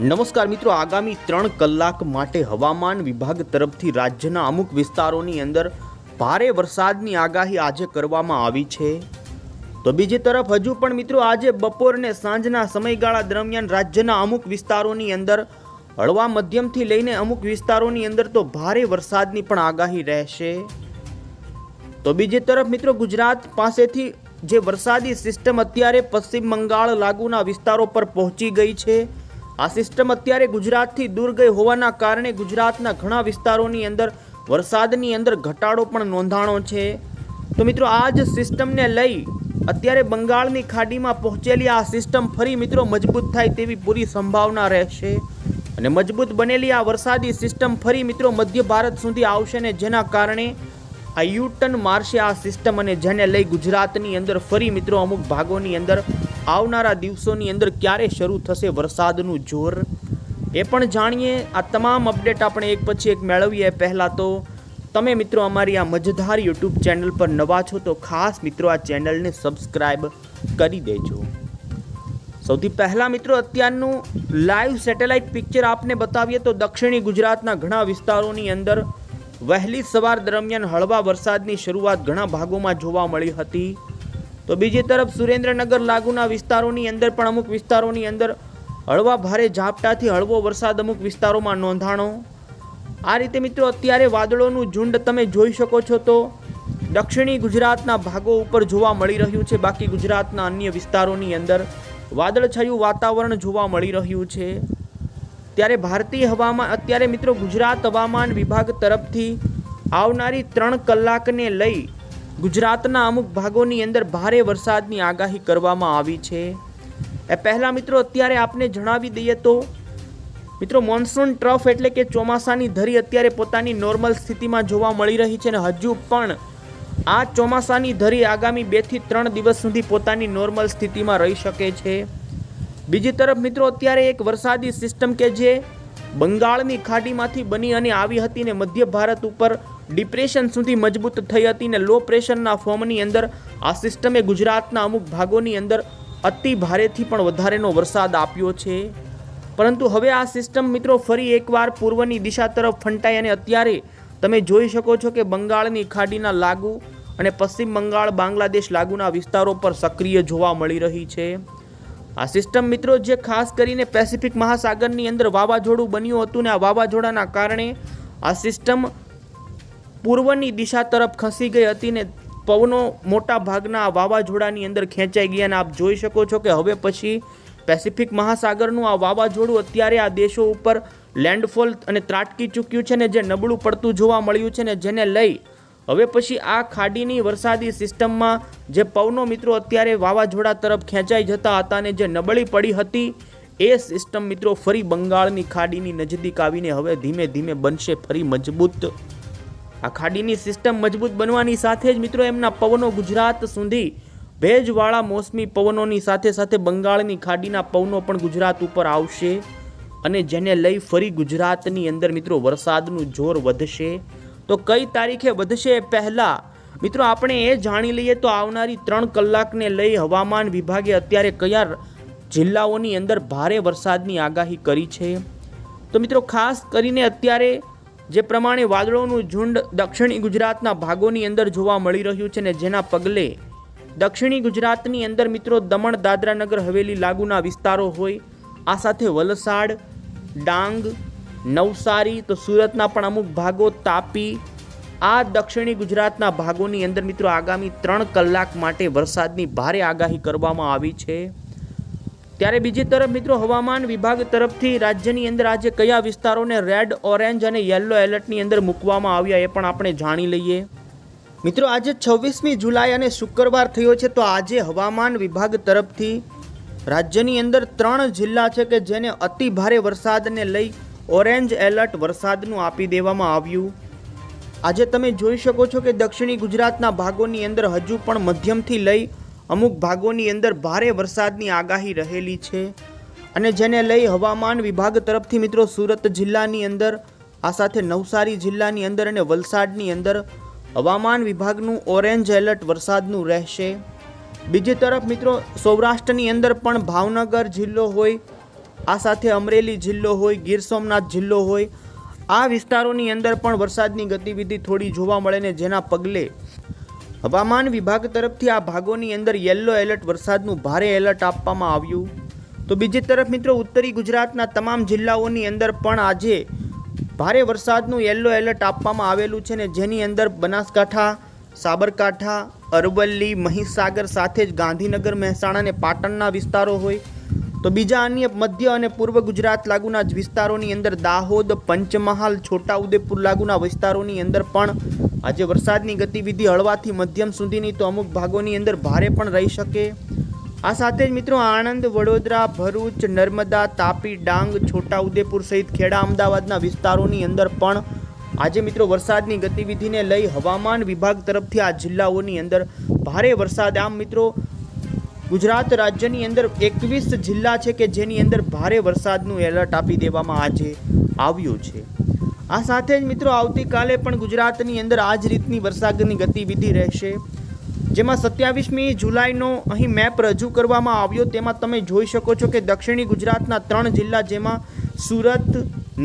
નમસ્કાર મિત્રો, આગામી ત્રણ કલાક માટે હવામાન વિભાગ તરફથી રાજ્યના અમુક વિસ્તારોની અંદર ભારે વરસાદની આગાહી આજે કરવામાં આવી છે. તો બીજી તરફ હજુ પણ મિત્રો, આજે બપોર ને સાંજના સમયગાળા દરમિયાન રાજ્યના અમુક વિસ્તારોની અંદર હળવા મધ્યમથી લઈને અમુક વિસ્તારોની અંદર તો ભારે વરસાદની પણ આગાહી રહેશે. તો બીજી તરફ મિત્રો, ગુજરાત પાસેથી જે વરસાદી સિસ્ટમ અત્યારે પશ્ચિમ બંગાળ લાગુના વિસ્તારો પર પહોંચી ગઈ છે. આ સિસ્ટમ અત્યારે ગુજરાતથી દૂર ગઈ હોવાના કારણે ગુજરાતના ઘણા વિસ્તારોની અંદર વરસાદની અંદર ઘટાડો પણ નોંધાણો છે. તો મિત્રો, આ જ સિસ્ટમને લઈ અત્યારે બંગાળની ખાડીમાં પહોંચેલી આ સિસ્ટમ ફરી મિત્રો મજબૂત થાય તેવી પૂરી સંભાવના રહેશે. અને મજબૂત બનેલી આ વરસાદી સિસ્ટમ ફરી મિત્રો મધ્ય ભારત સુધી આવશે ને જેના કારણે આ યુટર્ન મારશે આ સિસ્ટમ અને જેને લઈ ગુજરાતની અંદર ફરી મિત્રો અમુક ભાગોની અંદર આવનારા દિવસોની અંદર ક્યારે શરૂ થશે વરસાદનું જોર? એ પણ જાણીએ. આ તમામ અપડેટ આપણે એક પછી એક મેળવીએ. પહેલાં તો તમે મિત્રો અમારી આ મજેદાર યુટ્યુબ ચેનલ પર નવા છો તો ખાસ મિત્રો આ ચેનલને સબસ્ક્રાઈબ કરી દેજો. સૌથી પહેલાં મિત્રો અત્યારનું લાઈવ સેટેલાઇટ પિક્ચર આપને બતાવીએ તો દક્ષિણી ગુજરાતના ઘણા વિસ્તારોની અંદર વહેલી સવાર દરમિયાન હળવા વરસાદની શરૂઆત ઘણા ભાગોમાં જોવા મળી હતી. તો બીજી તરફ સુરેન્દ્રનગર લાગુના વિસ્તારોની અંદર પણ અમુક વિસ્તારોની અંદર હળવા ભારે ઝાપટાથી હળવો વરસાદ અમુક વિસ્તારોમાં નોંધાણો. આ રીતે મિત્રો અત્યારે વાદળોનું ઝુંડ તમે જોઈ શકો છો તો દક્ષિણી ગુજરાતના ભાગો ઉપર જોવા મળી રહ્યું છે, બાકી ગુજરાતના અન્ય વિસ્તારોની અંદર વાદળછાયું વાતાવરણ જોવા મળી રહ્યું છે. ત્યારે ભારતીય હવામાન, અત્યારે મિત્રો ગુજરાત હવામાન વિભાગ તરફથી આવનારી ત્રણ કલાકને લઈ ગુજરાતના અમુક ભાગોની અંદર ભારે વરસાદની આગાહી કરવામાં આવી છે. એ પહેલાં મિત્રો અત્યારે આપને જણાવી દઈએ તો, મિત્રો મોન્સૂન ટ્રફ એટલે કે ચોમાસાની ધરી અત્યારે પોતાની નોર્મલ સ્થિતિમાં જોવા મળી રહી છે અને હજુ પણ આ ચોમાસાની ધરી આગામી બેથી ત્રણ દિવસ સુધી પોતાની નોર્મલ સ્થિતિમાં રહી શકે છે. બીજી તરફ મિત્રો અત્યારે એક વરસાદી સિસ્ટમ કે જે બંગાળની ખાડીમાંથી બની અને આવી હતી ને મધ્ય ભારત ઉપર ડિપ્રેશન સુધી મજબૂત થઈ હતી ને લો પ્રેશરના ફોર્મની અંદર આ સિસ્ટમે ગુજરાતના અમુક ભાગોની અંદર અતિ ભારેથી પણ વધારેનો વરસાદ આપ્યો છે. પરંતુ હવે આ સિસ્ટમ મિત્રો ફરી એકવાર પૂર્વની દિશા તરફ ફંટાઈ અને અત્યારે તમે જોઈ શકો છો કે બંગાળની ખાડીના લાગુ અને પશ્ચિમ બંગાળ, બાંગ્લાદેશ લાગુના વિસ્તારો પર સક્રિય જોવા મળી રહી છે. આ સિસ્ટમ મિત્રો જે ખાસ કરીને પેસિફિક મહાસાગરની અંદર વાવાઝોડું બન્યું હતું ને આ વાવાઝોડાના કારણે આ સિસ્ટમ પૂર્વની દિશા તરફ ખસી ગઈ હતી ને પવનો મોટા ભાગના વાવાઝોડાની અંદર ખેંચાઈ ગયા અને આપ જોઈ શકો છો કે હવે પછી પેસિફિક મહાસાગરનું આ વાવાઝોડું અત્યારે આ દેશો ઉપર લેન્ડફોલ અને ત્રાટકી ચૂક્યું છે ને જે નબળું પડતું જોવા મળ્યું છે ને જેને લઈ હવે પછી આ ખાડીની વરસાદી સિસ્ટમમાં જે પવનો મિત્રો અત્યારે વાવાઝોડા તરફ ખેંચાઈ જતા હતા અને જે નબળી પડી હતી, એ સિસ્ટમ મિત્રો ફરી બંગાળની ખાડીની નજદીક આવીને હવે ધીમે ધીમે બનશે ફરી મજબૂત. આ ખાડીની સિસ્ટમ મજબૂત બનવાની સાથે જ મિત્રો એમના પવનો ગુજરાત સુધી ભેજવાળા મોસમી પવનોની સાથે સાથે બંગાળની ખાડીના પવનો પણ ગુજરાત ઉપર આવશે અને જેને લઈ ફરી ગુજરાતની અંદર મિત્રો વરસાદનું જોર વધશે. તો કઈ તારીખે વધશે એ પહેલાં? મિત્રો આપણે એ જાણી લઈએ તો આવનારી ત્રણ કલાકને લઈ હવામાન વિભાગે અત્યારે કયા જિલ્લાઓની અંદર ભારે વરસાદની આગાહી કરી છે? તો મિત્રો ખાસ કરીને અત્યારે જે પ્રમાણે વાદળોનું ઝુંડ દક્ષિણી ગુજરાતના ભાગોની અંદર જોવા મળી રહ્યું છે ને જેના પગલે દક્ષિણી ગુજરાતની અંદર મિત્રો દમણ દાદરા નગર હવેલી લાગુના વિસ્તારો હોય, આ સાથે વલસાડ, ડાંગ, નવસારી તો સુરતના પણ અમુક ભાગો તાપી, આ દક્ષિણી ગુજરાતના ભાગોની અંદર મિત્રો આગામી ત્રણ કલાક માટે વરસાદની ભારે આગાહી કરવામાં આવી છે. ત્યારે બીજી તરફ મિત્રો હવામાન વિભાગ તરફથી રાજ્યની અંદર આજે કયા વિસ્તારોને રેડ, ઓરેન્જ અને યલો એલર્ટની અંદર મૂકવામાં આવ્યા એ પણ આપણે જાણી લઈએ. મિત્રો આજે છવ્વીસમી જુલાઈ અને શુક્રવાર થયો છે તો આજે હવામાન વિભાગ તરફથી રાજ્યની અંદર ત્રણ જિલ્લા છે કે જેને અતિ ભારે વરસાદને લઈ ઓરેન્જ એલર્ટ વરસાદનું આપી દેવામાં આવ્યું. આજે તમે જોઈ શકો છો કે દક્ષિણી ગુજરાતના ભાગોની અંદર હજુ પણ મધ્યમથી લઈ અમુક ભાગોની અંદર ભારે વરસાદની આગાહી રહેલી છે અને જેને લઈ હવામાન વિભાગ તરફથી મિત્રો સુરત જિલ્લાની અંદર, આ સાથે નવસારી જિલ્લાની અંદર અને વલસાડની અંદર હવામાન વિભાગનું ઓરેન્જ એલર્ટ વરસાદનું રહેશે. બીજી તરફ મિત્રો, સૌરાષ્ટ્રની અંદર પણ ભાવનગર જિલ્લો હોય, આ સાથે અમરેલી જિલ્લો હોય, ગીર સોમનાથ જિલ્લો હોય, આ વિસ્તારોની અંદર પણ વરસાદની ગતિવિધિ થોડી જોવા મળે ને જેના પગલે હવામાન વિભાગ તરફથી આ ભાગોની અંદર યલો એલર્ટ, વરસાદનું ભારે એલર્ટ આપવામાં આવ્યું. તો બીજી તરફ મિત્રો, ઉત્તરી ગુજરાતના તમામ જિલ્લાઓની અંદર પણ આજે ભારે વરસાદનું યલો એલર્ટ આપવામાં આવેલું છે ને જેની અંદર બનાસકાંઠા, સાબરકાંઠા, અરવલ્લી, મહીસાગર સાથે જ ગાંધીનગર, મહેસાણા અને પાટણના વિસ્તારો હોય. તો બીજા અન્ય મધ્ય અને પૂર્વ ગુજરાત લાગુના જ વિસ્તારોની અંદર દાહોદ, પંચમહાલ, છોટાઉદેપુર લાગુના વિસ્તારોની અંદર પણ આજે વરસાદની ગતિવિધિ હળવાથી મધ્યમ સુધીની તો અમુક ભાગોની અંદર ભારે પણ રહી શકે. આ સાથે જ મિત્રો આણંદ, વડોદરા, ભરૂચ, નર્મદા, તાપી, ડાંગ, છોટાઉદેપુર સહિત ખેડા, અમદાવાદના વિસ્તારોની અંદર પણ આજે મિત્રો વરસાદની ગતિવિધિને લઈ હવામાન વિભાગ તરફથી આ જિલ્લાઓની અંદર ભારે વરસાદ. આમ મિત્રો, ગુજરાત રાજ્યની અંદર એકવીસ જિલ્લા છે કે જેની અંદર ભારે વરસાદનું એલર્ટ આપી દેવામાં આજે આવ્યું છે. આ સાથે જ મિત્રો આવતીકાલે પણ ગુજરાતની અંદર આ જ રીતની વરસાદની ગતિવિધિ રહેશે. જેમાં સત્યાવીસમી જુલાઈનો અહીં મેપ રજૂ કરવામાં આવ્યો. તેમાં તમે જોઈ શકો છો કે દક્ષિણી ગુજરાતના ત્રણ જિલ્લા જેમાં સુરત,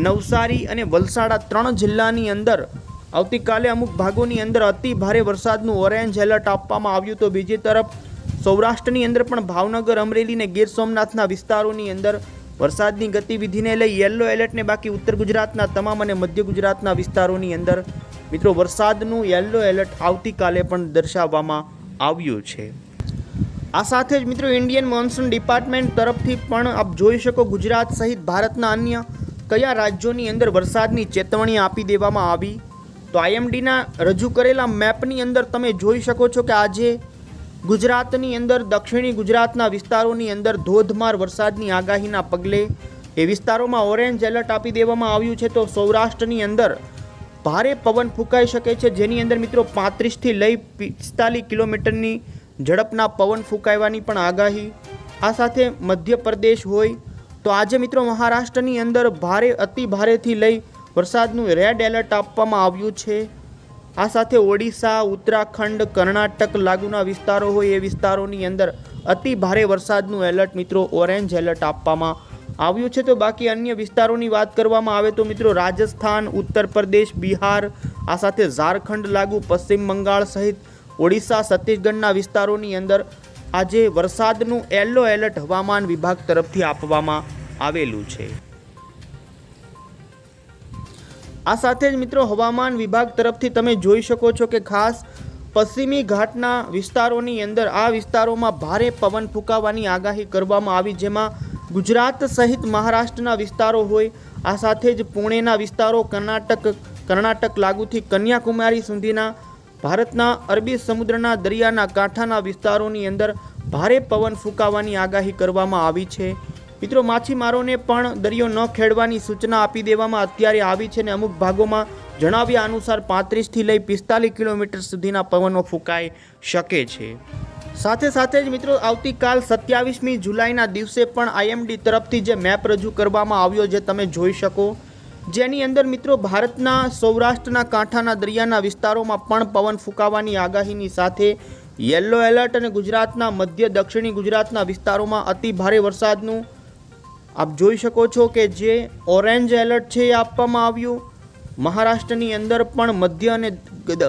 નવસારી અને વલસાડ ત્રણ જિલ્લાની અંદર આવતીકાલે અમુક ભાગોની અંદર અતિ ભારે વરસાદનું ઓરેન્જ એલર્ટ આપવામાં આવ્યું. તો બીજી તરફ સૌરાષ્ટ્રની અંદર પણ ભાવનગર, અમરેલી અને ગીર સોમનાથના વિસ્તારોની અંદર વરસાદની ગતિવિધિને લઈ યલો એલર્ટને બાકી ઉત્તર ગુજરાતના તમામ અને મધ્ય ગુજરાતના વિસ્તારોની અંદર મિત્રો વરસાદનું યલો એલર્ટ આવતીકાલે પણ દર્શાવવામાં આવ્યું છે. આ સાથે જ મિત્રો ઇન્ડિયન મોન્સૂન ડિપાર્ટમેન્ટ તરફથી પણ આપ જોઈ શકો ગુજરાત સહિત ભારતના અન્ય કયા રાજ્યોની અંદર વરસાદની ચેતવણી આપી દેવામાં આવી. તો આઈએમડીના રજૂ કરેલા મેપની અંદર તમે જોઈ શકો છો કે આજે ગુજરાતની અંદર, દક્ષિણી ગુજરાતના વિસ્તારોની અંદર ધોધમાર વરસાદની આગાહીના પગલે એ વિસ્તારોમાં ઓરેન્જ એલર્ટ આપી દેવામાં આવ્યું છે. તો સૌરાષ્ટ્રની અંદર ભારે પવન ફૂંકાઈ શકે છે. જેની અંદર મિત્રો પાંત્રીસથી લઈ પિસ્તાલીસ કિલોમીટરની ઝડપના પવન ફૂંકાવાની પણ આગાહી આ સાથે મધ્યપ્રદેશ હોય તો આજે મિત્રો મહારાષ્ટ્રની અંદર ભારે અતિ ભારેથી લઈ વરસાદનું રેડ એલર્ટ આપવામાં આવ્યું છે. આ સાથે ઓડિશા, ઉત્તરાખંડ, કર્ણાટક લાગુના વિસ્તારો હોય એ વિસ્તારોની અંદર અતિ ભારે વરસાદનું એલર્ટ મિત્રો ઓરેન્જ એલર્ટ આપવામાં આવ્યું છે. તો બાકી અન્ય વિસ્તારોની વાત કરવામાં આવે તો મિત્રો રાજસ્થાન, ઉત્તર પ્રદેશ, બિહાર, આ સાથે ઝારખંડ લાગુ, પશ્ચિમ બંગાળ સહિત ઓડિશા, છત્તીસગઢના વિસ્તારોની અંદર આજે વરસાદનું યલો એલર્ટ હવામાન વિભાગ તરફથી આપવામાં આવેલું છે. આ સાથે જ મિત્રો હવામાન વિભાગ તરફથી તમે જોઈ શકો છો કે ખાસ પશ્ચિમી ઘાટના વિસ્તારોની અંદર આ વિસ્તારોમાં ભારે પવન ફૂંકાવાની આગાહી કરવામાં આવી, જેમાં ગુજરાત સહિત મહારાષ્ટ્રના વિસ્તારો હોય. આ સાથે જ પુણેના વિસ્તારો, કર્ણાટક કર્ણાટક લાગુથી કન્યાકુમારી સુધીના, ભારતના અરબી સમુદ્રના દરિયાના કાંઠાના વિસ્તારોની અંદર ભારે પવન ફૂંકાવાની આગાહી કરવામાં આવી છે. મિત્રો, માછીમારોને પણ દરિયો ન ખેડવાની સૂચના આપી દેવામાં અત્યારે આવી છે અને અમુક ભાગોમાં જણાવ્યા અનુસાર પાંત્રીસથી લઈ પિસ્તાલીસ કિલોમીટર સુધીના પવનો ફૂંકાઈ શકે છે. સાથે સાથે જ મિત્રો, આવતીકાલ સત્યાવીસમી જુલાઈના દિવસે પણ આઈએમડી તરફથી જે મેપ રજૂ કરવામાં આવ્યો જે તમે જોઈ શકો. જેની અંદર મિત્રો, ભારતના સૌરાષ્ટ્રના કાંઠાના દરિયાના વિસ્તારોમાં પણ પવન ફૂંકાવાની આગાહીની સાથે યલો એલર્ટ અને ગુજરાતના મધ્ય દક્ષિણી ગુજરાતના વિસ્તારોમાં અતિ ભારે વરસાદનું આપ જોઈ શકો છો કે જે ઓરેન્જ એલર્ટ છે એ આપવામાં આવ્યું. મહારાષ્ટ્રની અંદર પણ મધ્ય અને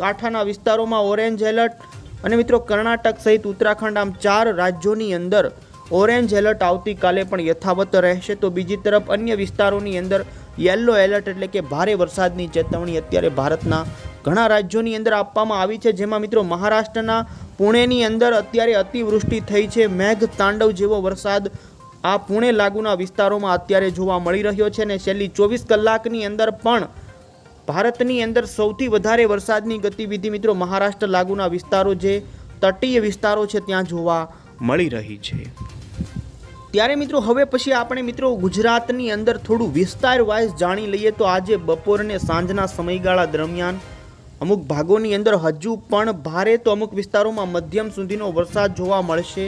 કાંઠાના વિસ્તારોમાં ઓરેન્જ એલર્ટ. અને મિત્રો, કર્ણાટક સહિત ઉત્તરાખંડ આમ ચાર રાજ્યોની અંદર ઓરેન્જ એલર્ટ આવતીકાલે પણ યથાવત રહેશે. તો બીજી તરફ અન્ય વિસ્તારોની અંદર યેલો એલર્ટ એટલે કે ભારે વરસાદની ચેતવણી અત્યારે ભારતના ઘણા રાજ્યોની અંદર આપવામાં આવી છે. જેમાં મિત્રો, મહારાષ્ટ્રના પુણેની અંદર અત્યારે અતિવૃષ્ટિ થઈ છે. મેઘ તાંડવ જેવો વરસાદ આ પુણે લાગુના વિસ્તારોમાં અત્યારે જોવા મળી રહ્યો છે અને છેલ્લી ચોવીસ કલાકની અંદર પણ ભારતની અંદર સૌથી વધારે વરસાદની ગતિવિધિ મિત્રો મહારાષ્ટ્ર લાગુના વિસ્તારો જે તટીય વિસ્તારો છે ત્યાં જોવા મળી રહી છે. ત્યારે મિત્રો હવે પછી આપણે મિત્રો ગુજરાતની અંદર થોડું વિસ્તાર વાઇઝ જાણી લઈએ તો આજે બપોરને સાંજના સમયગાળા દરમિયાન અમુક ભાગોની અંદર હજુ પણ ભારે તો અમુક વિસ્તારોમાં મધ્યમ સુધીનો વરસાદ જોવા મળશે.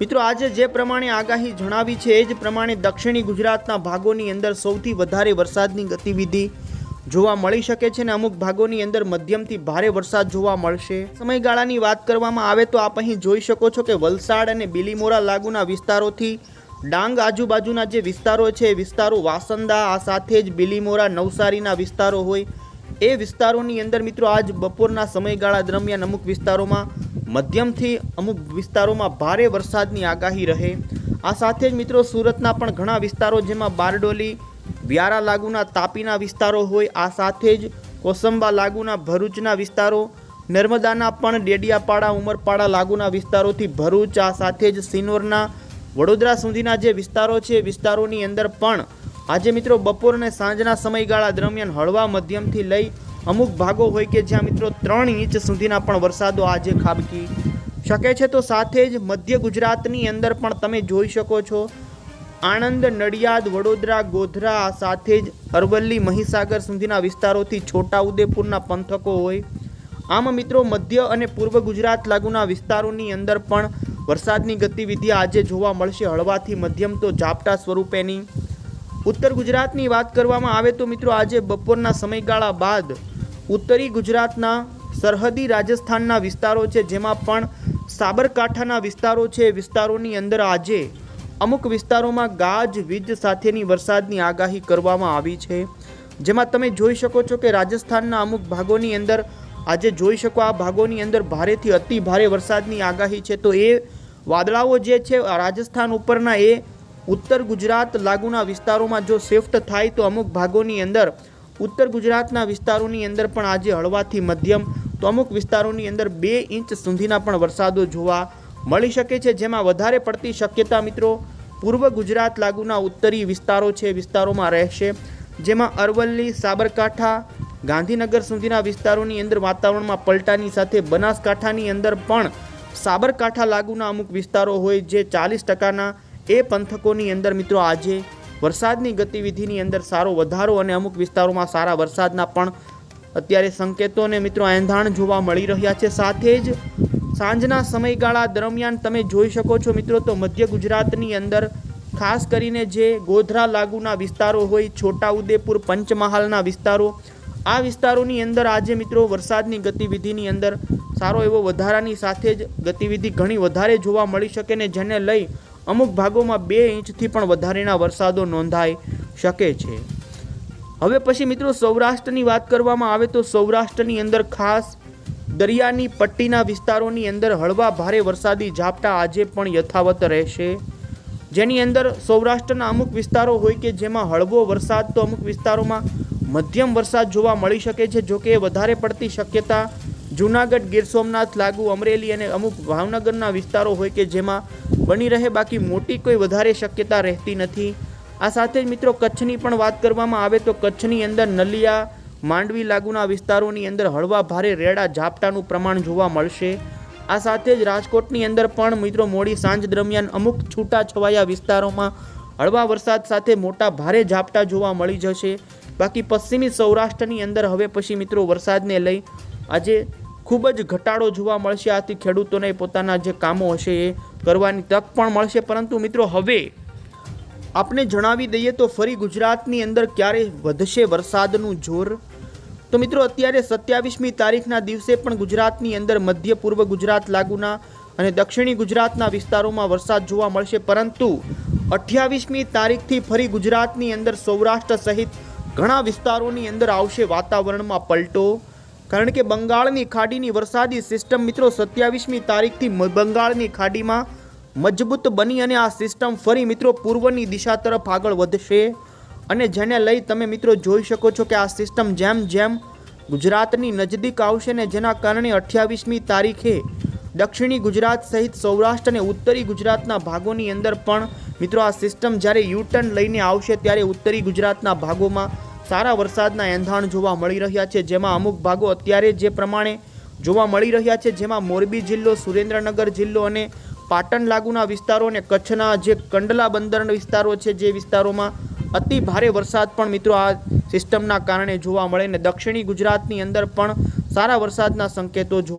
મિત્રો, આજે જે પ્રમાણે આગાહી જણાવી છે, એ જ પ્રમાણે દક્ષિણી ગુજરાતના ભાગોની અંદર સૌથી વધારે વરસાદની ગતિવિધિ જોવા મળી શકે છે અને અમુક ભાગોની અંદર મધ્યમથી ભારે વરસાદ જોવા મળશે. સમયગાળાની વાત કરવામાં આવે તો આપ અહીં જોઈ શકો છો કે વલસાડ અને બિલીમોરા લાગુના વિસ્તારોથી ડાંગ આજુબાજુના જે વિસ્તારો છે, એ વિસ્તારો વાસંદા, આ સાથે જ બિલીમોરા, નવસારીના વિસ્તારો હોય, એ વિસ્તારોની અંદર મિત્રો, આજ બપોરના સમયગાળા દરમિયાન અમુક વિસ્તારોમાં મધ્યમથી અમુક વિસ્તારોમાં ભારે વરસાદની આગાહી રહે. આ સાથે જ મિત્રો સુરતના પણ ઘણા વિસ્તારો જેમાં બારડોલી, વ્યારા લાગુના તાપીના વિસ્તારો હોય, આ સાથે જ કોસંબા લાગુના ભરૂચના વિસ્તારો, નર્મદાના પણ ડેડિયાપાડા, ઉમરપાડા લાગુના વિસ્તારોથી ભરૂચ, આ સાથે જ સિનોરના, વડોદરા સુધીના જે વિસ્તારો છે, વિસ્તારોની અંદર પણ આજે મિત્રો બપોર અને સાંજના સમયગાળા દરમિયાન હળવા મધ્યમથી લઈ અમુક ભાગો હોય કે જ્યાં મિત્રો ત્રણ ઇંચ સુધીના પણ વરસાદો આજે ખાબકી શકે છે, તો સાથે જ મધ્ય ગુજરાતની અંદર પણ તમે જોઈ શકો છો. આણંદ, નડિયાદ, વડોદરા, ગોધરા સાથે જ અરવલ્લી, મહીસાગર સુધીના વિસ્તારોથી છોટાઉદેપુરના પંથકો હોય. આમ મિત્રો મધ્ય અને પૂર્વ ગુજરાત લાગુના વિસ્તારોની અંદર પણ વરસાદની ગતિવિધિ આજે જોવા મળશે. હળવાથી મધ્યમ તો ઝાપટા સ્વરૂપેની. ઉત્તર ગુજરાતની વાત કરવામાં આવે તો મિત્રો આજે બપોરના સમયગાળા બાદ ઉત્તરી ગુજરાતના સરહદી રાજસ્થાનના વિસ્તારો છે, જેમાં પણ સાબરકાંઠાના વિસ્તારો છે. વિસ્તારોની અંદર આજે અમુક વિસ્તારોમાં ગાજ, વીજ સાથેની વરસાદની આગાહી કરવામાં આવી છે. જેમાં તમે જોઈ શકો છો કે રાજસ્થાનના અમુક ભાગોની અંદર આજે જોઈ શકો, આ ભાગોની અંદર ભારેથી અતિ ભારે વરસાદની આગાહી છે. તો એ વાદળાઓ જે છે રાજસ્થાન ઉપરના એ ઉત્તર ગુજરાત લાગુના વિસ્તારોમાં જો શિફ્ટ થાય તો અમુક ભાગોની અંદર ઉત્તર ગુજરાતના વિસ્તારોની અંદર પણ આજે હળવાથી મધ્યમ તો અમુક વિસ્તારોની અંદર બે ઇંચ સુધીના પણ વરસાદો જોવા મળી શકે છે, જેમાં વધારે પડતી શક્યતા મિત્રો પૂર્વ ગુજરાત લાગુના ઉત્તરી વિસ્તારો છે વિસ્તારોમાં રહેશે. જેમાં અરવલ્લી, સાબરકાંઠા, ગાંધીનગર સુધીના વિસ્તારોની અંદર વાતાવરણમાં પલટાની સાથે બનાસકાંઠાની અંદર પણ સાબરકાંઠા લાગુના અમુક વિસ્તારો હોય, જે ચાલીસ ટકાના એ પંથકોની અંદર મિત્રો આજે વરસાદની ગતિવિધિની અંદર સારો વધારો અને અમુક વિસ્તારોમાં સારા વરસાદના પણ અત્યારે સંકેતો અને મિત્રો એંધાણ જોવા મળી રહ્યા છે. સાથે જ સાંજના સમયગાળા દરમિયાન તમે જોઈ શકો છો મિત્રો તો મધ્ય ગુજરાતની અંદર ખાસ કરીને જે ગોધરા લાગુના વિસ્તારો હોય, છોટાઉદેપુર, પંચમહાલના વિસ્તારો, આ વિસ્તારોની અંદર આજે મિત્રો વરસાદની ગતિવિધિની અંદર સારો એવો વધારાની સાથે જ ગતિવિધિ ઘણી વધારે જોવા મળી શકે ને જેને લઈ અમુક ભાગોમાં બે ઇંચથી પણ વધારેના વરસાદો નોંધાઈ શકે છે. હવે પછી મિત્રો સૌરાષ્ટ્રની વાત કરવામાં આવે તો સૌરાષ્ટ્રની અંદર ખાસ દરિયાની પટ્ટીના વિસ્તારોની અંદર હળવા ભારે વરસાદી ઝાપટા આજે પણ યથાવત રહેશે. જેની અંદર સૌરાષ્ટ્રના અમુક વિસ્તારો હોય કે જેમાં હળવો વરસાદ તો અમુક વિસ્તારોમાં મધ્યમ વરસાદ જોવા મળી શકે છે, જો કે વધારે પડતી શક્યતા જૂનાગઢ, ગીર સોમનાથ, લાગુ અમરેલી અને અમુક ભાવનગરના વિસ્તારો હોય કે જેમાં બની રહે, બાકી મોટી કોઈ વધારે શક્યતા રહેતી નથી. આ સાથે જ મિત્રો કચ્છની પણ વાત કરવામાં આવે તો કચ્છની અંદર નલિયા, માંડવી લાગુના વિસ્તારોની અંદર હળવા ભારે રેડા ઝાપટાનું પ્રમાણ જોવા મળશે. આ સાથે જ રાજકોટની અંદર પણ મિત્રો મોડી સાંજ દરમિયાન અમુક છૂટા છવાયા વિસ્તારોમાં હળવા વરસાદ સાથે મોટા ભારે ઝાપટા જોવા મળી જશે. બાકી પશ્ચિમી સૌરાષ્ટ્રની અંદર હવે પછી મિત્રો વરસાદને લઈ આજે ખૂબ જ ઘટાડો જોવા મળશે. આથી ખેડૂતોને પોતાના જે કામો હશે એ કરવાની તક પણ મળશે. પરંતુ મિત્રો, હવે આપણે જણાવી દઈએ તો ફરી ગુજરાતની અંદર ક્યારે વધશે વરસાદનું જોર? તો મિત્રો, અત્યારે સત્યાવીસમી તારીખના દિવસે પણ ગુજરાતની અંદર મધ્ય પૂર્વ ગુજરાત લાગુના અને દક્ષિણી ગુજરાતના વિસ્તારોમાં વરસાદ જોવા મળશે. પરંતુ અઠ્યાવીસમી તારીખથી ફરી ગુજરાતની અંદર સૌરાષ્ટ્ર સહિત ઘણા વિસ્તારોની અંદર આવશે વાતાવરણમાં પલટો. કારણ કે બંગાળની ખાડીની વરસાદી સિસ્ટમ મિત્રો સત્યાવીસમી તારીખથી બંગાળની ખાડીમાં મજબૂત બની અને આ સિસ્ટમ ફરી મિત્રો પૂર્વની દિશા તરફ આગળ વધશે. અને જેને લઈ તમે મિત્રો જોઈ શકો છો કે આ સિસ્ટમ જેમ જેમ ગુજરાતની નજદીક આવશે ને જેના કારણે અઠ્યાવીસમી તારીખે દક્ષિણી ગુજરાત સહિત સૌરાષ્ટ્ર અને ઉત્તરી ગુજરાતના ભાગોની અંદર પણ મિત્રો આ સિસ્ટમ જ્યારે યુટર્ન લઈને આવશે ત્યારે ઉત્તરી ગુજરાતના ભાગોમાં સારા વરસાદના એંધાણ જોવા મળી રહ્યા છે, જેમાં અમુક ભાગો અત્યારે જે પ્રમાણે જોવા મળી રહ્યા છે, જેમાં મોરબી જિલ્લો, સુરેન્દ્રનગર જિલ્લો અને પાટણ લાગુના વિસ્તારો અને કચ્છના જે કંડલા બંદર વિસ્તારો છે, જે વિસ્તારોમાં અતિ ભારે વરસાદ પણ મિત્રો આ સિસ્ટમના કારણે જોવા મળે ને દક્ષિણી ગુજરાતની અંદર પણ સારા વરસાદના સંકેતો જો